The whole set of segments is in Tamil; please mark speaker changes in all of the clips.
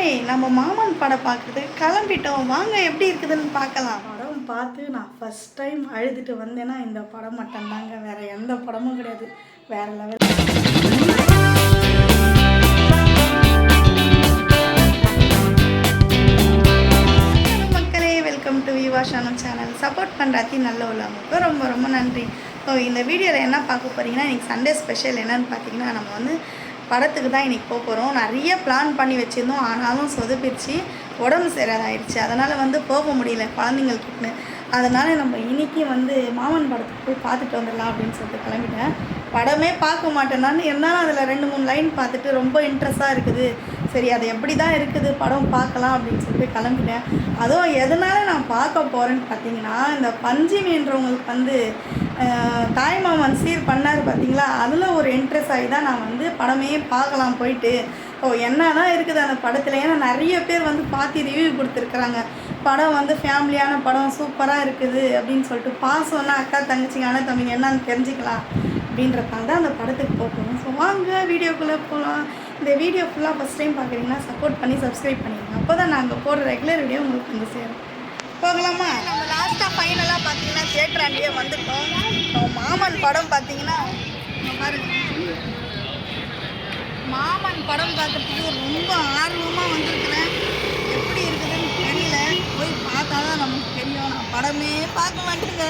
Speaker 1: மக்களே நம்ம மாமன் படம் பார்க்குறதுக்கு கிளம்பிட்டோம். வாங்க எப்படி இருக்குதுன்னு பார்க்கலாம். படம் பார்த்து நான் ஃபர்ஸ்ட் டைம் அழுதுட்டு வந்தேன்னா இந்த படம் மட்டும்தாங்க. வேற எந்த படமும் கிடையாது. வேற லெவல் மக்களே வெல்கம் டு விவா ஷானம் சேனல் சப்போர்ட் பண்ணுறாத்தி நல்ல உள்ளவங்களுக்கு ரொம்ப ரொம்ப நன்றி. ஸோ இந்த வீடியோவில் என்ன பார்க்க போகிறீங்கன்னா இன்றைக்கி சண்டே ஸ்பெஷல் என்னன்னு பார்த்தீங்கன்னா நம்ம வந்து படத்துக்கு தான் இன்றைக்கி போக போகிறோம் நிறைய பிளான் பண்ணி வச்சுருந்தோம். ஆனாலும் சொதுப்பிடுச்சு. உடம்பு சரியாதாயிடுச்சு அதனால் வந்து போக முடியல குழந்தைங்களுக்குன்னு அதனால் நம்ம இன்றைக்கி வந்து மாமன் படத்துக்கு போய் பார்த்துட்டு வந்துடலாம் அப்படின்னு சொல்லிட்டு கிளம்பிட்டேன். படமே பார்க்க மாட்டேனான்னு இருந்தாலும் அதில் ரெண்டு மூணு லைன் பார்த்துட்டு ரொம்ப இன்ட்ரெஸ்ட்டாக இருக்குது. சரி அது எப்படி தான் இருக்குது? படம் பார்க்கலாம் அப்படின்னு சொல்லிட்டு கிளம்பிட்டேன். அதுவும் எதனால் நான் பார்க்க போகிறேன்னு பார்த்தீங்கன்னா இந்த பஞ்சிமின்றவங்களுக்கு வந்து தாய்மாமன் சீர் பண்ணார் பார்த்தீங்களா அதில் ஒரு இன்ட்ரெஸ்ட் ஆகி தான் நான் வந்து படமே பார்க்கலாம் போயிட்டு. ஓ என்ன தான் இருக்குது அந்த படத்தில்? ஏன்னா நிறைய பேர் வந்து பார்த்து ரிவ்யூ கொடுத்துருக்குறாங்க. படம் வந்து ஃபேமிலியான படம் சூப்பராக இருக்குது அப்படின்னு சொல்லிட்டு பாசம்னா அக்கா தங்கச்சிங்க அண்ணன் தம்பிங்க என்னன்னு தெரிஞ்சுக்கலாம் அப்படின்றப்பாங்க தான் அந்த படத்துக்கு போகணும். ஸோ வாங்க வீடியோக்குள்ளே போகலாம் இந்த வீடியோ ஃபுல்லாக ஃபஸ்ட் டைம் பார்க்குறீங்கன்னா சப்போர்ட் பண்ணி சப்ஸ்கிரைப் பண்ணிடுங்க. அப்போ தான் நாங்கள் போடுற ரெகுலர் வீடியோ உங்களுக்கு வந்து சேரும். போகலாமா? நம்ம லாஸ்ட்டாக ஃபைனலாக பார்த்தீங்கன்னா தேட்டராண்டியே வந்துட்டோம். மாமன் படம் பார்த்தீங்கன்னா பாருங்க. மாமன் படம் பார்க்குறதுக்கு ரொம்ப ஆர்வமாக வந்திருக்கிறேன். எப்படி இருக்குதுன்னு தெரியல. போய் பார்த்தா தான் நமக்கு தெரியும். நான் படமே பார்க்க மாட்டேங்க.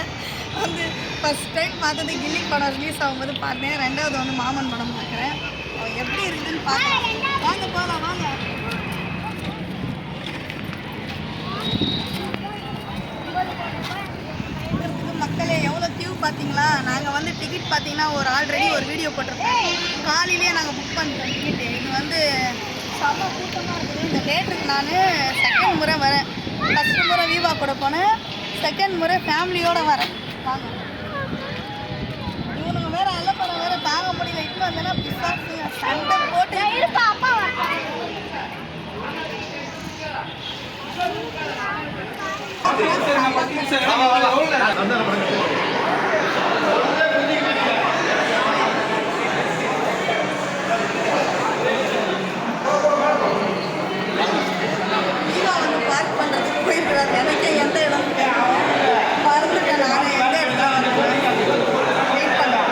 Speaker 1: வந்து ஃபஸ்ட் டைம் பார்த்தது கில்லி படம் ரிலீஸ் ஆகும்போது பார்த்தேன். ரெண்டாவது வந்து மாமன் படம் பார்க்குறேன் அவன் எப்படி இருக்குதுன்னு பார்த்தேன் வாங்க போகலாம் வாங்க பார்க்கறதுக்கு மக்களே எவ்வளோ கியூ பார்த்தீங்களா நாங்கள் வந்து டிக்கெட் பார்த்தீங்கன்னா ஒரு ஆல்ரெடி ஒரு வீடியோ போட்டிருக்கோம். காலையிலேயே நாங்கள் புக் பண்ணிட்டோம் டிக்கெட்டு இது வந்து செம்ம கூட்டமாக இருக்குது. இந்த தேட்டருக்கு நான் செகண்ட் முறை வரேன். ஃபஸ்ட்டு முறை வீவா கூட போனேன். செகண்ட் முறை ஃபேமிலியோடு வரேன். வாங்க. இவனுங்க வேற அல்லப்பறம் வேற தாங்க முடியல. இன்னும் வந்தேன்னா பிசாசுங்க. சண்டை போட்டு. இருப்பா அம்மா வீவா வந்து பார்க் பண்ணுறதுக்கு போயிருக்கிறாரு எனக்கே எந்த இடம் தெரியும் மறந்துட்டேன் நானே எந்த இடத்துல வந்து வெயிட் பண்ணேன்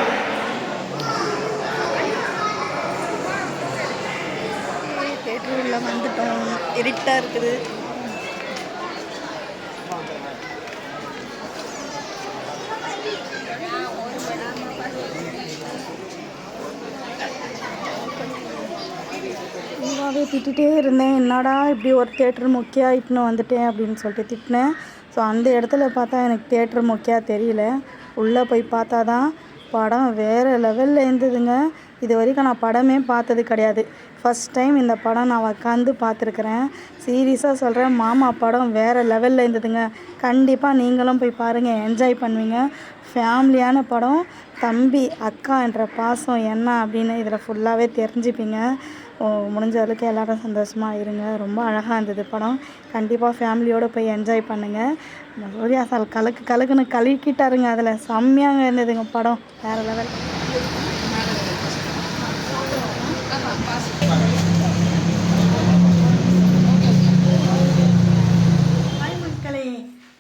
Speaker 1: தேட்டர் உள்ள வந்துட்டோம் இருட்டாக இருக்குது. ஃபுல்லாகவே திட்டிகிட்டே இருந்தேன். என்னடா இப்படி ஒரு தேட்டர் மொக்கையா? இட்டுன்னு வந்துட்டேன் அப்படின்னு சொல்லிட்டு திட்டினேன். ஸோ அந்த இடத்துல பார்த்தா எனக்கு தேட்டர் முக்கியா தெரியல. உள்ளே போய் பார்த்தா தான் படம் வேறு லெவலில் இருந்ததுங்க. இது வரைக்கும் நான் படமே பார்த்தது கிடையாது. ஃபஸ்ட் டைம் இந்த படம் நான் உக்காந்து பார்த்துருக்குறேன். சீரியஸாக சொல்கிறேன் மாமா படம் வேறு லெவலில் இருந்ததுங்க. கண்டிப்பாக நீங்களும் போய் பாருங்கள் என்ஜாய் பண்ணுவீங்க. ஃபேமிலியான படம் தம்பி அக்கா என்ற பாசம் என்ன அப்படின்னு இதில் ஃபுல்லாகவே தெரிஞ்சுப்பீங்க. முடிஞ்ச அளவுக்கு எல்லோரும் சந்தோஷமாக இருங்க. ரொம்ப அழகாக இருந்தது படம். கண்டிப்பாக ஃபேமிலியோடு போய் என்ஜாய் பண்ணுங்கள் சூர்யா சார் கலக்கு கலக்குன்னு கலக்கிட்டாருங்க அதில். செம்மையாக இருந்ததுங்க படம். வேறு லெவல்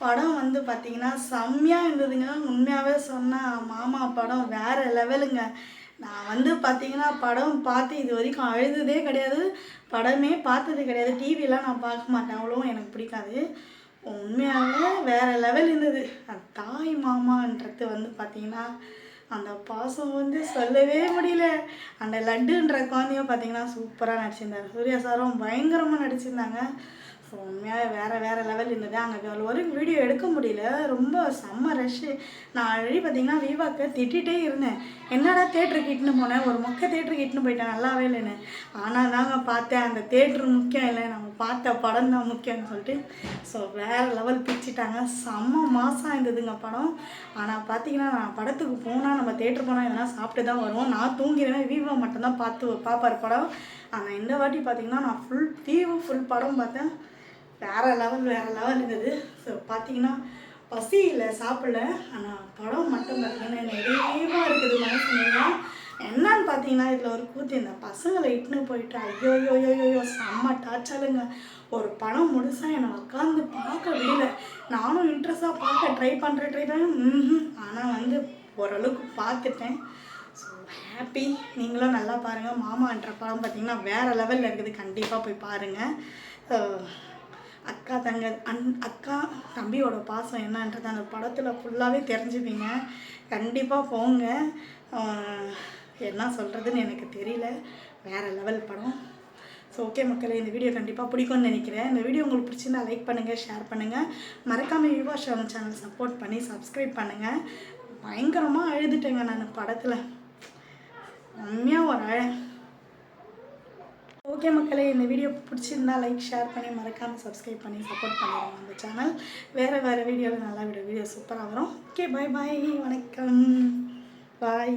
Speaker 1: படம் வந்து பார்த்தீங்கன்னா செம்மையாக இருந்ததுங்க. உண்மையாகவே சொன்னால் மாமா படம் வேறு லெவலுங்க நான் வந்து பார்த்தீங்கன்னா படம் பார்த்து இது வரைக்கும் அழுததே கிடையாது. படமே பார்த்தது கிடையாது. டிவிலாம் நான் பார்க்க மாட்டேன். அவ்வளோவும் எனக்கு பிடிக்காது. உண்மையாகவே வேறு லெவல் இருந்தது. அந்த தாய் மாமான்றது வந்து பார்த்தீங்கன்னா அந்த பாசம் வந்து சொல்லவே முடியல. அந்த லட்டுன்ற குழந்தையும் பார்த்தீங்கன்னா சூப்பராக நடிச்சிருந்தார். சூர்யா சாரும் பயங்கரமாக நடிச்சிருந்தாங்க. ஸோ உண்மையாக வேறு வேறு லெவல் இருந்தது அங்கே வரைக்கும் வீடியோ எடுக்க முடியல. ரொம்ப செம்ம ரஷ்ஷு நான் ஆல்ரெடி பார்த்தீங்கன்னா விவாக்கு திட்டிகிட்டே இருந்தேன். என்னடா தேட்டருக்கு இட்டுன்னு போனேன்? ஒரு மொக்க தேட்டருக்கு இட்டுன்னு போயிட்டேன். நல்லாவே இல்லைன்னு. ஆனால் தாங்க பார்த்தேன் அந்த தேட்ரு முக்கியம் இல்லை. நம்ம பார்த்த படம் தான் முக்கியம்னு சொல்லிட்டு. ஸோ வேறு லெவல் பிரிச்சுட்டாங்க செம்ம மாதம் இருந்ததுங்க படம். ஆனால் பார்த்தீங்கன்னா நான் படத்துக்கு போனால் நம்ம தேட்டர் போனால் எதனா சாப்பிட்டு தான் வருவோம். நான் தூங்கிடுவேன். விவோ மட்டும்தான் பார்த்து பார்ப்பார் படம். ஆனால் இந்த வாட்டி பார்த்தீங்கன்னா நான் ஃபுல் தீவு ஃபுல் படம் பார்த்தேன். வேறு லெவல் வேறு லெவல் இருந்தது. ஸோ பார்த்தீங்கன்னா பசி இல்லை சாப்பிடல. ஆனால் படம் மட்டும் பார்த்தீங்கன்னா நிறைவாக இருக்குது மனசுலாம் என்னன்னு பார்த்தீங்கன்னா இதில் ஒரு கூத்து இந்த பசங்களை இட்டுன்னு போயிட்டு ஐயோ ஐயோ ஐயோ செம்ம டார்ச்சலுங்க ஒரு படம் முழுசாக என்னை உட்காந்து பார்க்க விடல. நானும் இன்ட்ரெஸ்டாக பார்க்க ட்ரை பண்ணுறேன் ட்ரை பண்ணேன் ஆனால் வந்து ஓரளவுக்கு பார்த்துட்டேன். ஸோ ஹாப்பி நீங்களும் நல்லா பாருங்கள் மாமான்ற படம் பார்த்தீங்கன்னா வேறு லெவலில் இருக்குது. கண்டிப்பாக போய் பாருங்கள் அக்கா தங்க அன் அக்கா தம்பியோட பாசம் என்னன்றது அந்த படத்தில் ஃபுல்லாகவே தெரிஞ்சுப்பீங்க. கண்டிப்பாக போங்க. என்ன சொல்கிறதுன்னு எனக்கு தெரியல. வேறு லெவல் படம். ஸோ ஓகே மக்களே இந்த வீடியோ கண்டிப்பாக பிடிக்கும்னு நினைக்கிறேன். இந்த வீடியோ உங்களுக்கு பிடிச்சிருந்தா லைக் பண்ணுங்கள் ஷேர் பண்ணுங்கள் மறக்காமல் யுவா ஷரம் சேனல் சப்போர்ட் பண்ணி சப்ஸ்கிரைப் பண்ணுங்கள் பயங்கரமாக அழுதுட்டேங்க நான் படத்தில். உண்மையாக ஒரு அழ ஓகே மக்களே இந்த வீடியோ பிடிச்சிருந்தா லைக் ஷேர் பண்ணி மறக்காமல் சப்ஸ்கிரைப் பண்ணி சப்போர்ட் பண்ணிடுங்க அந்த சேனல் வேறு வேறு வீடியோவில் நல்லா விட வீடியோ சூப்பராக வரும். ஓகே பாய் பாய் வணக்கம். பாய்